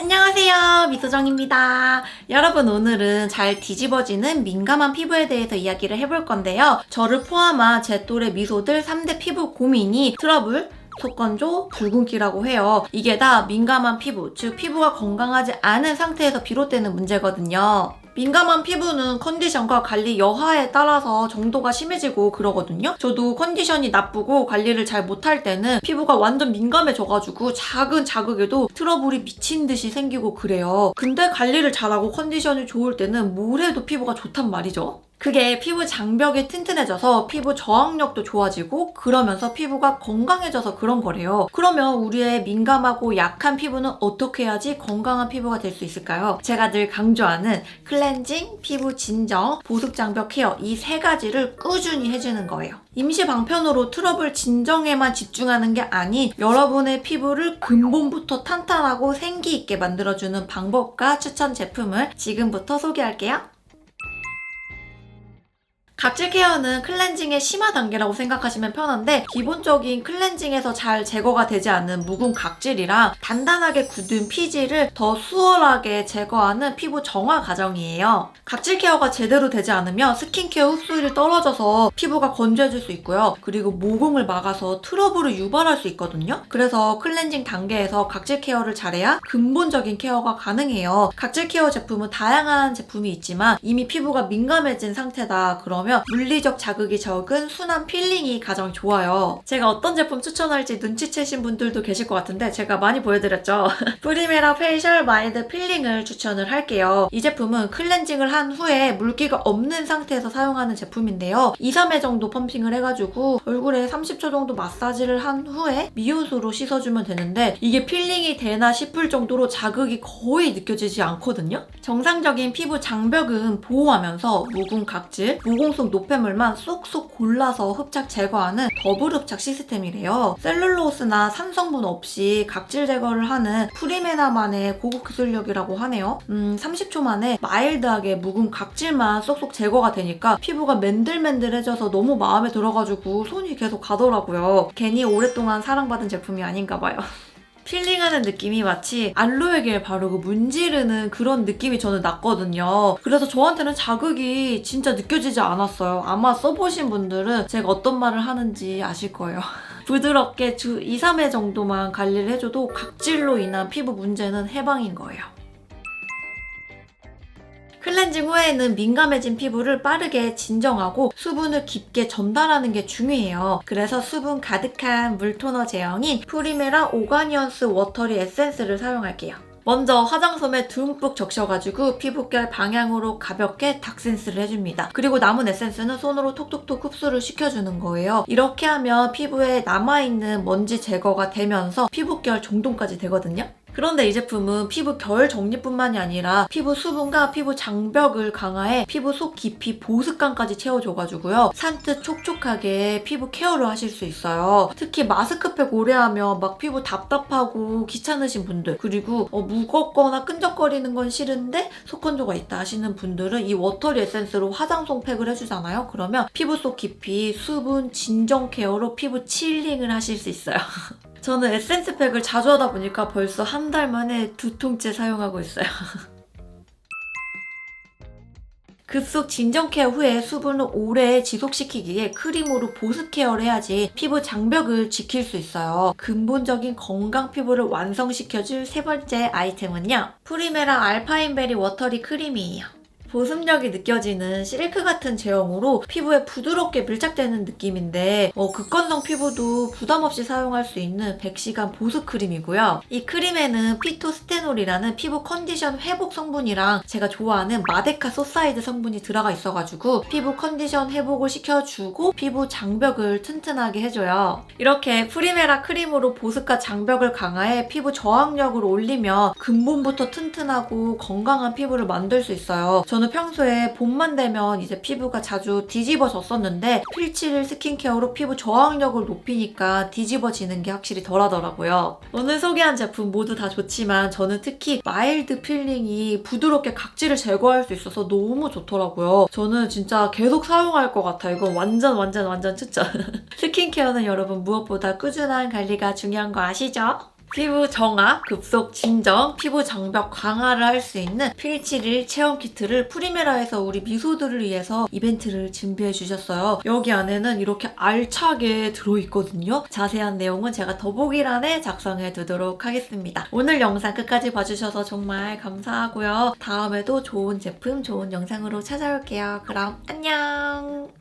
안녕하세요. 미소정입니다. 여러분, 오늘은 잘 뒤집어지는 민감한 피부에 대해서 이야기를 해볼 건데요. 저를 포함한 제 또래 미소들 3대 피부 고민이 트러블, 속건조, 붉은기라고 해요. 이게 다 민감한 피부, 즉 피부가 건강하지 않은 상태에서 비롯되는 문제거든요. 민감한 피부는 컨디션과 관리 여하에 따라서 정도가 심해지고 그러거든요. 저도 컨디션이 나쁘고 관리를 잘 못할 때는 피부가 완전 민감해져가지고 작은 자극에도 트러블이 미친 듯이 생기고 그래요. 근데 관리를 잘하고 컨디션이 좋을 때는 뭘 해도 피부가 좋단 말이죠. 그게 피부 장벽이 튼튼해져서 피부 저항력도 좋아지고 그러면서 피부가 건강해져서 그런 거래요. 그러면 우리의 민감하고 약한 피부는 어떻게 해야지 건강한 피부가 될 수 있을까요? 제가 늘 강조하는 클렌징, 피부 진정, 보습 장벽 케어 이 세 가지를 꾸준히 해주는 거예요. 임시 방편으로 트러블 진정에만 집중하는 게 아닌 여러분의 피부를 근본부터 탄탄하고 생기 있게 만들어주는 방법과 추천 제품을 지금부터 소개할게요. 각질 케어는 클렌징의 심화 단계라고 생각하시면 편한데 기본적인 클렌징에서 잘 제거가 되지 않는 묵은 각질이랑 단단하게 굳은 피지를 더 수월하게 제거하는 피부 정화 과정이에요. 각질 케어가 제대로 되지 않으면 스킨케어 흡수율이 떨어져서 피부가 건조해질 수 있고요. 그리고 모공을 막아서 트러블을 유발할 수 있거든요. 그래서 클렌징 단계에서 각질 케어를 잘해야 근본적인 케어가 가능해요. 각질 케어 제품은 다양한 제품이 있지만 이미 피부가 민감해진 상태다 그러면 물리적 자극이 적은 순한 필링이 가장 좋아요. 제가 어떤 제품 추천할지 눈치채신 분들도 계실 것 같은데 제가 많이 보여드렸죠. 프리메라 페이셜 마일드 필링을 추천을 할게요. 이 제품은 클렌징을 한 후에 물기가 없는 상태에서 사용하는 제품인데요. 2, 3회 정도 펌핑을 해가지고 얼굴에 30초 정도 마사지를 한 후에 미온수로 씻어주면 되는데 이게 필링이 되나 싶을 정도로 자극이 거의 느껴지지 않거든요. 정상적인 피부 장벽은 보호하면서 묵은 각질, 모공 속 노폐물만 쏙쏙 골라서 흡착 제거하는 더블 흡착 시스템이래요. 셀룰로스나 산성분 없이 각질 제거를 하는 프리메나만의 고급 기술력이라고 하네요. 음, 30초 만에 마일드하게 묵은 각질만 쏙쏙 제거가 되니까 피부가 맨들맨들해져서 너무 마음에 들어가지고 손이 계속 가더라고요. 괜히 오랫동안 사랑받은 제품이 아닌가 봐요. 필링하는 느낌이 마치 알로에 겔 바르고 문지르는 그런 느낌이 저는 났거든요. 그래서 저한테는 자극이 진짜 느껴지지 않았어요. 아마 써보신 분들은 제가 어떤 말을 하는지 아실 거예요. 부드럽게 주 2, 3회 정도만 관리를 해줘도 각질로 인한 피부 문제는 해방인 거예요. 클렌징 후에는 민감해진 피부를 빠르게 진정하고 수분을 깊게 전달하는 게 중요해요. 그래서 수분 가득한 물토너 제형인 프리메라 오가니언스 워터리 에센스를 사용할게요. 먼저 화장솜에 듬뿍 적셔가지고 피부결 방향으로 가볍게 닥센스를 해줍니다. 그리고 남은 에센스는 손으로 톡톡톡 흡수를 시켜주는 거예요. 이렇게 하면 피부에 남아있는 먼지 제거가 되면서 피부결 정돈까지 되거든요. 그런데 이 제품은 피부 결 정리뿐만이 아니라 피부 수분과 피부 장벽을 강화해 피부 속 깊이 보습감까지 채워줘가지고요. 산뜻 촉촉하게 피부 케어를 하실 수 있어요. 특히 마스크팩 오래 하면 막 피부 답답하고 귀찮으신 분들 그리고 어, 무겁거나 끈적거리는 건 싫은데 속건조가 있다 하시는 분들은 이 워터리 에센스로 화장솜 팩을 해주잖아요. 그러면 피부 속 깊이 수분 진정 케어로 피부 칠링을 하실 수 있어요. 저는 에센스 팩을 자주 하다 보니까 벌써 한 달 만에 두 통째 사용하고 있어요. 급속 진정 케어 후에 수분을 오래 지속시키기에 크림으로 보습 케어를 해야지 피부 장벽을 지킬 수 있어요. 근본적인 건강 피부를 완성시켜줄 세 번째 아이템은요. 프리메라 알파인베리 워터리 크림이에요. 보습력이 느껴지는 실크 같은 제형으로 피부에 부드럽게 밀착되는 느낌인데 어, 극건성 피부도 부담 없이 사용할 수 있는 100시간 보습 크림이고요. 이 크림에는 피토스테놀이라는 피부 컨디션 회복 성분이랑 제가 좋아하는 마데카 소사이드 성분이 들어가 있어가지고 피부 컨디션 회복을 시켜주고 피부 장벽을 튼튼하게 해줘요. 이렇게 프리메라 크림으로 보습과 장벽을 강화해 피부 저항력을 올리면 근본부터 튼튼하고 건강한 피부를 만들 수 있어요. 저는 평소에 봄만 되면 이제 피부가 자주 뒤집어졌었는데 필칠 스킨케어로 피부 저항력을 높이니까 뒤집어지는 게 확실히 덜 하더라고요. 오늘 소개한 제품 모두 다 좋지만 저는 특히 마일드 필링이 부드럽게 각질을 제거할 수 있어서 너무 좋더라고요. 저는 진짜 계속 사용할 것 같아요. 이건 완전 완전 완전 추천. 스킨케어는 여러분 무엇보다 꾸준한 관리가 중요한 거 아시죠? 피부 정화, 급속 진정, 피부 장벽 강화를 할 수 있는 필치릴 체험 키트를 프리메라에서 우리 미소들을 위해서 이벤트를 준비해 주셨어요. 여기 안에는 이렇게 알차게 들어있거든요. 자세한 내용은 제가 더보기란에 작성해 두도록 하겠습니다. 오늘 영상 끝까지 봐주셔서 정말 감사하고요. 다음에도 좋은 제품, 좋은 영상으로 찾아올게요. 그럼 안녕!